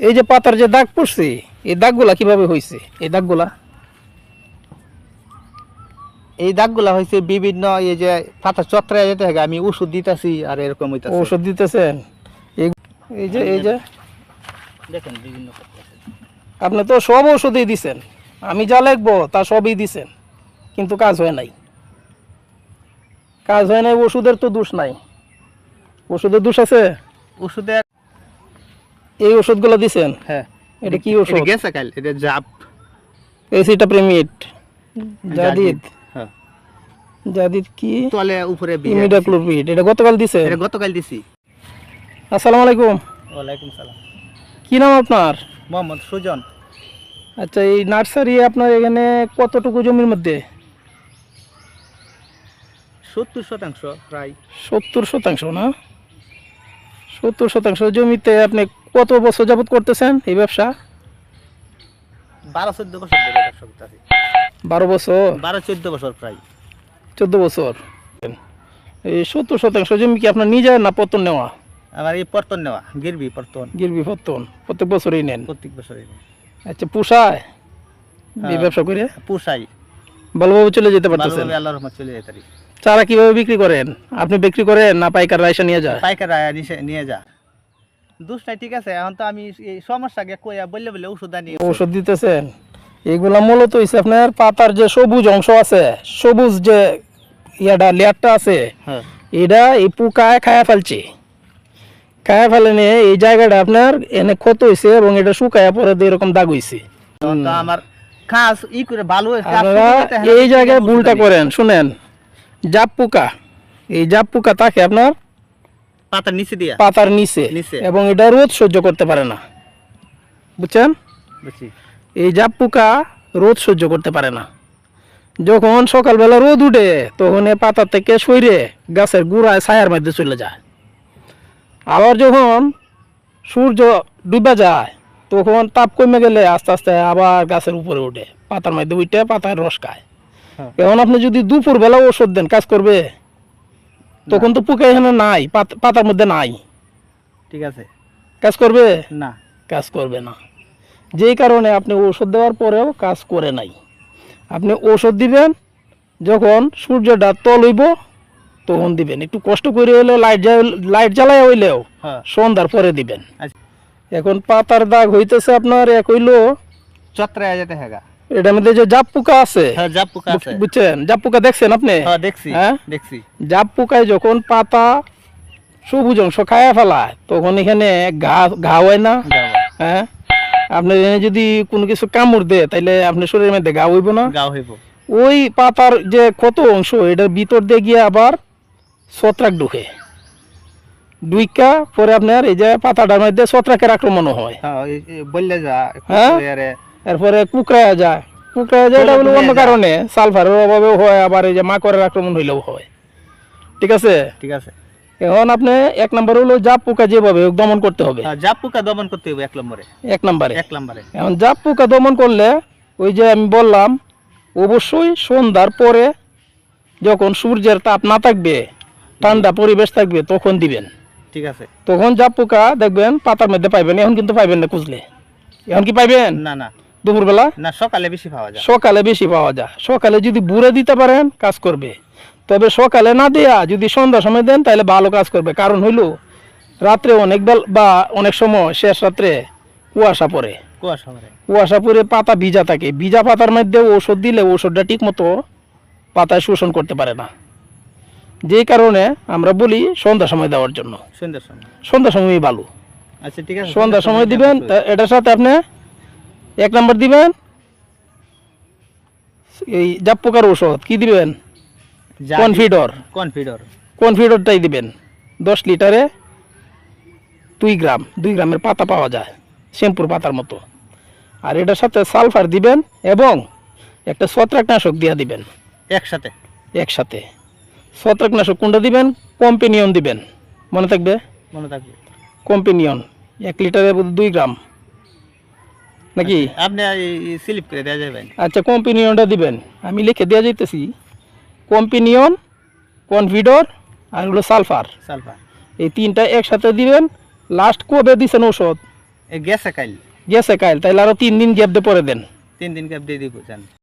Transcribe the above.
এই যে পাতার যে দাগ পড়ছে এই দাগগুলা কীভাবে হয়েছে এই দাগগুলা? এই দাগগুলা হয়েছে বিভিন্ন এই যে পাতা চত্রায় যেতে থাকে আমি ওষুধ দিতেছি আর এরকম হইতাছে। ঔষধ দিতেছেন? এই যে এই যে। দেখেন বিভিন্ন আপনি তো সব ওষুধই দিছেন। আমি যা লিখব তা সবই দিছেন। কিন্তু কাজ হয় নাই। কাজ হয় নাই ওষুধের তো দোষ নাই। ওষুধের দোষ আছে? ওষুধের এই ওষুধগুলো দিছেন? হ্যাঁ। এটা কি এটা ওষুধ? গেছে কাল এটা জাপ। এসিটা প্রেমিট জাদিদ হ্যাঁ। জাদিদ কি? তলে উপরে ইমিডাক্লোপিড। এটা গতকাল দিছে? এটা গতকাল দিছি। আসসালামু আলাইকুম। ওয়ালাইকুম সালাম। কি নাম আপনার? মোহাম্মদ সুজন। আচ্ছা এই নার্সারি আপনার এখানে কতটুকু জমির মধ্যে? সত্তর শতাংশ প্রায়। সত্তর শতাংশ না? সত্তর শতাংশ জমিতে আপনি কত বছর যাবত করতেছেন এই ব্যবসা? বারো চোদ্দ বছর ধরে ব্যবসা করতেছি। বারো বছর? বারো চোদ্দ বছর প্রায়। চোদ্দ বছর। এই সত্তর শতাংশ জমি কি আপনার নিজের না পতন নেওয়া? আমার এই পর্তন নেওয়া গিরবি পর্তন গিরবি পতন প্রত্যেক বছরই নেন? প্রত্যেক বছরে আচ্ছা পোষায়? এই হ্যাঁ। ব্যবসা করে? পুষাই ভালোভাবে চলে যেতে পারতেছেন? আল্লাহর রহমত চলে যেতে পারি। চারা কীভাবে বিক্রি করেন? আপনি বিক্রি করেন না পাইকার রাইসা নিয়ে যায়? পাইকার নিয়ে নিছে- যা দুষ্টাই ঠিক আছে? এখন তো আমি এই সমস্যাকে কইয়া বললে বলে ওষুধ আনি। ওষুধ দিতেছেন? এগুলা মূলত হইছে আপনার পাতার যে সবুজ অংশ আছে সবুজ যে ইয়াটা লেয়ারটা আছে হ্যাঁ। এটা এই পোকায় খায়া ফেলছে। খায়া ফেলে নিয়ে এই জায়গাটা আপনার এনে ক্ষত হয়েছে এবং এটা শুকায়া পরে এরকম দাগ হয়েছে আমার খাস ই করে ভালো এটা এই জায়গায় ভুলটা করেন শুনেন। জাপ পোকা এই জাপ পোকা তাকে আপনার পাতার নিচে দিয়া? পাতার নিচে। এবং এটা রোদ সহ্য করতে পারে না। বুঝছেন? এই জাপ পোকা রোদ সহ্য করতে পারে না। যখন সকালবেলা রোদ উঠে তখন এ পাতা থেকে সইরে গাছের গুড়ায় ছায়ার মধ্যে চলে যায়। আবার যখন সূর্য ডুবে যায় তখন তাপ কমে গেলে আস্তে আস্তে আবার গাছের উপরে উঠে পাতার মধ্যে উঠে পাতার রস খায়। হ্যাঁ। এখন আপনি যদি দুপুরবেলা ওষুধ দেন কাজ করবে? তখন তো পোকা এখানে নাই পাত- পাতার মধ্যে নাই। ঠিক আছে। কাজ করবে? না। কাজ করবে না। যেই কারণে আপনি ঔষধ দেওয়ার পরেও কাজ করে নাই। আপনি ঔষধ দিবেন যখন সূর্যটা তল হইব তখন দিবেন। একটু কষ্ট করে হইলেও লাইট লাইট জ্বালায় হইলেও হ্যাঁ। সন্ধ্যার পরে দিবেন। আচ্ছা। এখন পাতার দাগ হইতেছে আপনার এক হইল চত্রায় যেতে হেগা এটার মধ্যে যে জাপ পোকা আছে। হ্যাঁ জাপ পোকা আছে। বুঝছেন? জাপ পোকা দেখছেন আপনি? হ্যাঁ দেখছি হ্যাঁ? দেখছি। জাপ পোকায় যখন পাতা সবুজ অংশ খায়া ফেলায় তখন এখানে ঘা ঘা হয় না? হ্যাঁ। আপনার যদি কোনো কিছু কামড় দেয় তাহলে আপনার শরীরের মধ্যে গা হইব না? হইব। ওই পাতার যে কত অংশ এটার ভিতর দিয়ে গিয়ে আবার ছত্রাক ঢুকে। ডুইকা পরে আপনার এই যে পাতাটার মধ্যে ছত্রাকের আক্রমণও হয়। হ্যাঁ বললে যা হ্যাঁ? এরপরে কুকড়ায়া যায়। কুকড়ায়া যায় এটা বলে অন্য কারণে। সালফারের অভাবেও হয় আবার এই যে মাকড়ের আক্রমণ হইলেও হয়। ঠিক আছে? ঠিক আছে। এখন আপনি এক নম্বর হলো জাপ পোকা যেভাবে দমন করতে হবে। হ্যাঁ জাপ পোকা দমন করতে হবে এক নম্বরে। এক নম্বরে। এক নম্বরে। এখন জাপ পোকা দমন করলে ওই যে আমি বললাম অবশ্যই সন্ধ্যার পরে যখন সূর্যের তাপ না থাকবে ঠান্ডা পরিবেশ থাকবে তখন দিবেন। ঠিক আছে। তখন জাপ পোকা দেখবেন পাতার মধ্যে পাইবেন এখন কিন্তু পাইবেন না খুঁজলে। এখন কি পাইবেন? না না। দুপুরবেলা? না সকালে বেশি পাওয়া যায়। সকালে বেশি পাওয়া যায়। সকালে যদি বুড়ে দিতে পারেন কাজ করবে। তবে সকালে না দেয়া যদি সন্ধ্যার সময় দেন তাহলে ভালো কাজ করবে। কারণ হইল রাত্রে অনেক বেল বা অনেক সময় শেষ রাত্রে কুয়াশা পড়ে। কুয়াশা পরে কুয়াশা পরে পাতা ভিজা থাকে। ভিজা পাতার মধ্যে ঔষধ দিলে ঔষধটা ঠিক মতো পাতায় শোষণ করতে পারে না। যেই কারণে আমরা বলি সন্ধ্যা সময় দেওয়ার জন্য। সুন্দর সময়। সন্ধ্যা সময়ই ভালো। আচ্ছা ঠিক আছে। সন্ধ্যার সময় দিবেন এটার সাথে আপনি এক নম্বর দিবেন? এই জাপ পোকার ওষুধ কি দিবেন? কনফিডর। কনফিডর। কনফিডরটাই দিবেন। দশ লিটারে দুই গ্রাম দুই গ্রামের পাতা পাওয়া যায় শ্যাম্পুর পাতার মতো। আর এটার সাথে সালফার দিবেন এবং একটা ছত্রাকনাশক দিয়া দিবেন। একসাথে। একসাথে। ছত্রাকনাশক কোনটা দিবেন? কম্পেনিয়ন দিবেন। মনে থাকবে? মনে থাকবে। কম্পেনিয়ন এক লিটারে দুই গ্রাম। নাকি? আপনি স্লিপ করে দেওয়া যাবেন আচ্ছা কম্পিনিয়নটা দিবেন। আমি লিখে দেওয়া যাইতেছি। কম্পিনিয়ন কনফিডর আর হলো সালফার। সালফার। এই তিনটা একসাথে দিবেন। লাস্ট কবে দিছেন ওষুধ গ্যাসে গেছে কাল গেছে কাল তাইলে আরও তিন দিন গ্যাপ দিয়ে পরে দেন। তিন দিন গ্যাপ দিয়ে দিব